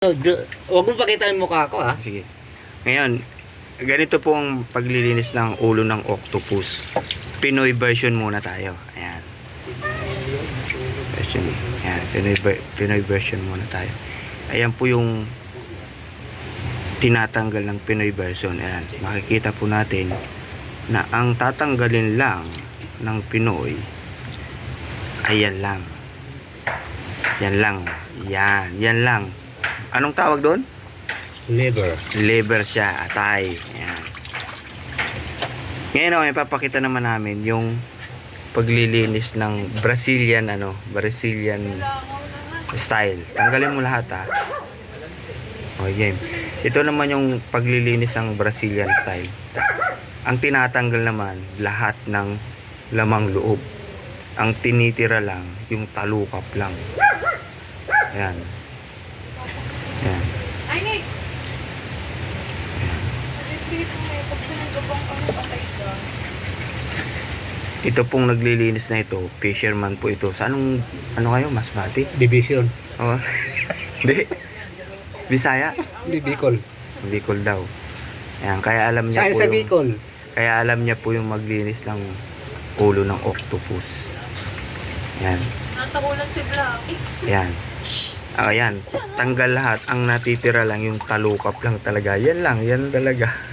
Oh, du- Huwag mo pakita yung mukha ko ah. Sige. Ngayon, ganito po ang paglilinis ng ulo ng octopus. Pinoy version muna tayo. Ayan. Version. Ayan. Pinoy, Pinoy version muna tayo. Ayan po yung tinatanggal ng Pinoy version. Ayan. Makikita po natin na ang tatanggalin lang ng Pinoy ayan lang. Yan lang. Yan. Yan lang. Anong tawag doon? Liver. liver siya, atay. Ayan. Ngayon, okay, papakita naman namin yung paglilinis ng Brazilian, ano, Brazilian style. Tanggalin mo lahat, ha. Okay, game. Ito naman yung paglilinis ng Brazilian style. Ang tinatanggal naman, lahat ng lamang loob. Ang tinitira lang, yung talukap lang. Ayan. Ayan. Ito pong naglilinis na ito, fisherman po ito. Sa anong, ano kayo, Masbate? Division. Oh. Hindi. Bisaya? Hindi, Bicol. Bicol daw. Ayan, kaya alam niya Saan po sa yung, Bicol? kaya alam niya po yung maglinis ng ulo ng octopus. Ayan. Natakulan si Blackie. Ayan. Ayan. Tanggal lahat. Ang natitira lang yung talukap lang talaga. Yan lang. Yan talaga.